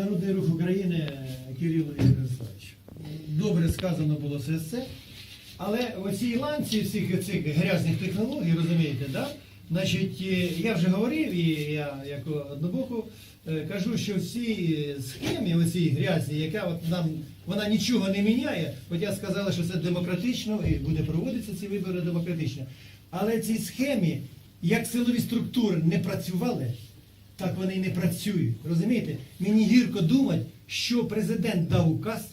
Народний рух України Кирило Ярославович. Добре сказано було все це. Але в цій ланці всіх цих грязних технологій, розумієте, да? Значить, е, я вже говорив, і я як однобоку е, кажу, що всі схеми, оці грязні, яка от нам вона нічого не міняє. От я сказала, що це демократично і буде проводитися ці вибори демократично. Але ці схеми, як силові структури не працювали, так вони і не працюють. Розумієте? Мені гірко думати, що президент дав указ,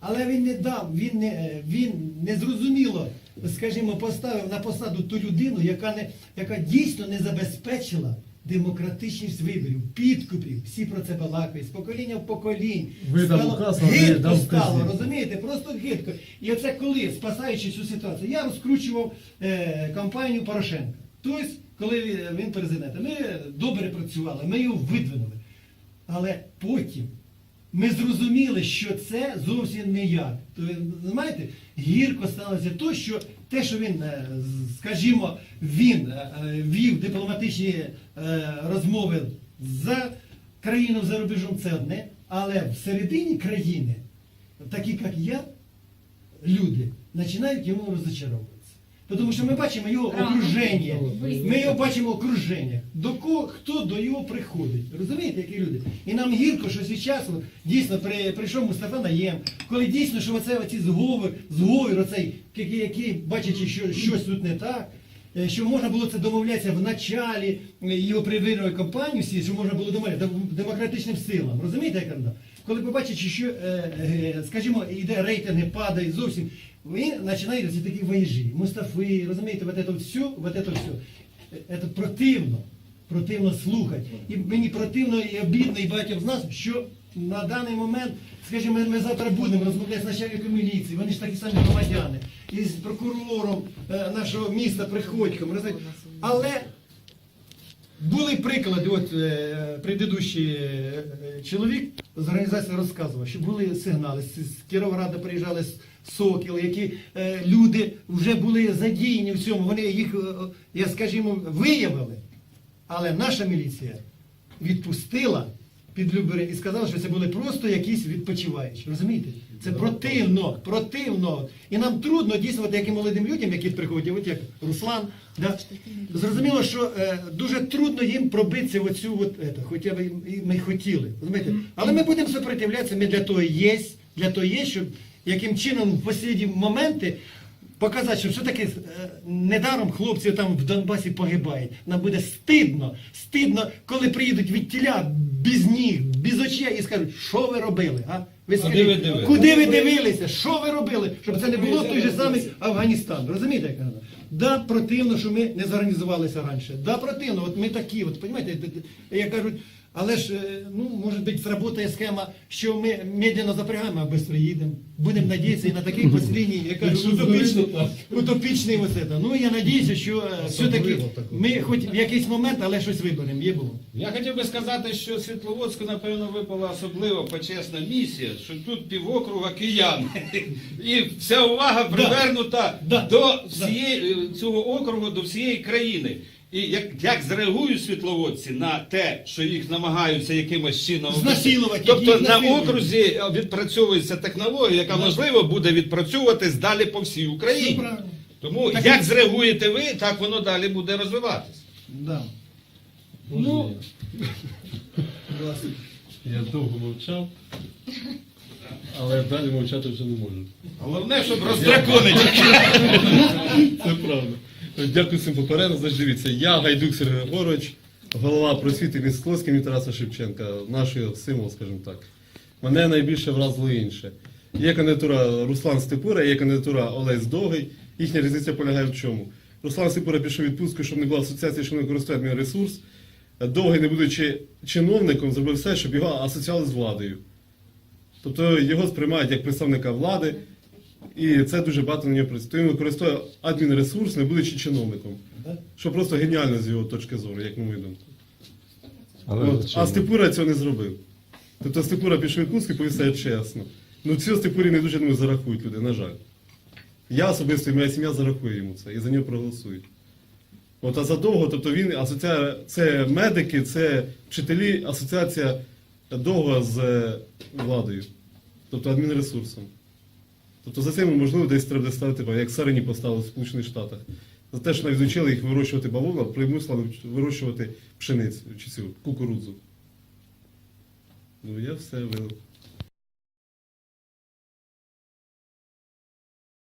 але він не дав, він не, він незрозуміло, скажімо, поставив на посаду ту людину, яка, не, яка дійсно не забезпечила демократичність виборів, підкупів. Всі про це балакають, з покоління в поколінь. Стало указ, гидко дав стало, розумієте? Просто гидко. І оце коли, спасаючи цю ситуацію, я розкручував е, кампанію Порошенка. Тобто, коли він президент, ми добре працювали, ми його видвинули. Але потім ми зрозуміли, що це зовсім не як. То, знаєте, гірко сталося то, що те, що він, е, скажімо, він е, е, вів дипломатичні е, розмови за країну за рубежом, це одне, але всередині країни, такі як я, люди починають йому розочаровуватися. Тому що ми бачимо його окруження. Ми його бачимо окруження. До кого хто до його приходить? Розумієте, які люди? І нам гірко, що зараз от, дійсно при, прийшов Мустафа Наєм, коли дійсно, що оце оці зговір, зговір оцей, який, який бачачи, що щось тут не так. е, Що можна було це домовлятися в началі його привірної кампанії, всі, що можна було домовлятися демократичним силам. Розумієте, як вона? Коли побачите, що, е, е, скажімо, йде рейтинги, падає зовсім, ви починаєте ці такі воєжі, Мустафи, розумієте, вот это все, вот это все. Це противно, противно слухати. І мені противно і обідно, і багатьом з нас, що на даний момент, скажімо, ми завтра будемо розмовляти з начальником міліції, вони ж такі самі громадяни, і з прокурором е, нашого міста Приходьком. розумієте. Але були приклади, от е, предыдущий е, е, чоловік з організації розказував, що були сигнали. З, з Кіровограда приїжджали с- сокіли, які е, люди вже були задіяні в цьому. Вони їх, е, е, я скажімо, виявили. Але наша міліція відпустила під Любери і сказала, що це були просто якісь відпочиваючі. Розумієте? Це противно, противно. І нам трудно дійсно, от яким молодим людям, які приходять, от як Руслан, да, зрозуміло, що е, дуже трудно їм пробитися в оцю, от, ето, хоча б і- і ми хотіли. Розумієте? Але ми будемо сопротивлятися, ми для того є, для того є, щоб яким чином в останні моменти показати, що все-таки е, недаром хлопці там в Донбасі погибають. Нам буде стидно, стидно, коли приїдуть від тіля без ніг, без очей і скажуть, що ви робили? А? Ви скажіть, ви дивилися? куди ви дивилися? Що ви робили? Щоб це не було той же самий Афганістан. Розумієте, як вона? Да, противно, що ми не зорганізувалися раніше. Да, противно, от ми такі, от, розумієте, як кажуть, але ж, е, ну, може бути, сработає схема, що ми медленно запрягаємо, а швидко їдемо. Будемо надіятися і на такий послідній, я кажу, утопічний, утопічний ось це. Ну, я надіюся, що е, все-таки ми хоч в якийсь момент, але щось виберемо, є було. Я хотів би сказати, що Світловодську, напевно, випала особливо почесна місія, що тут півокруга кияни. І вся увага привернута Да. до всієї, цього округу, до всієї країни. І як, як зреагують світловодці на те, що їх намагаються якимось чином Знасилувати, тобто на окрузі відпрацьовується технологія, яка можливо буде відпрацьовуватись далі по всій Україні. Тому Так як зреагуєте ви, так воно далі буде розвиватись. Да. Ну, я довго мовчав, але далі мовчати вже не можу. Головне, щоб роздраконити. Це правда. Дякую всім попередньо. Значить, дивіться, я Гайдук Сергій Григорович, голова просвіти міської імені Тараса Шевченка, нашої символ, скажімо так. Мене найбільше вразило інше. Є кандидатура Руслан Степура, є кандидатура Олесь Довгий. Їхня різниця полягає в чому? Руслан Степура пішов відпустку, щоб не була асоціація, що не користує мій ресурс. Довгий, не будучи чиновником, зробив все, щоб його асоціювали з владою. Тобто його сприймають як представника влади, і це дуже багато на нього працює. Тому він використовує адмінресурс, не будучи чиновником. Що просто геніально з його точки зору, як на мою думку. Але От, а Степура цього не зробив. Тобто Степура пішов відпустки, повісає чесно. Ну цього Степурі не дуже думаю, зарахують люди, на жаль. Я особисто і моя сім'я зарахує йому це і за нього проголосують. От, а задовго, тобто він асоціація, це медики, це вчителі, асоціація довго з е, владою, тобто адмінресурсом. Тобто за цим, можливо, десь треба доставити, ставити, типу, як Сарині поставили в Сполучених Штатах. За те, що навіть навчили їх вирощувати бавовну, примусили вирощувати пшеницю чи цю кукурудзу. Ну, я все вилив.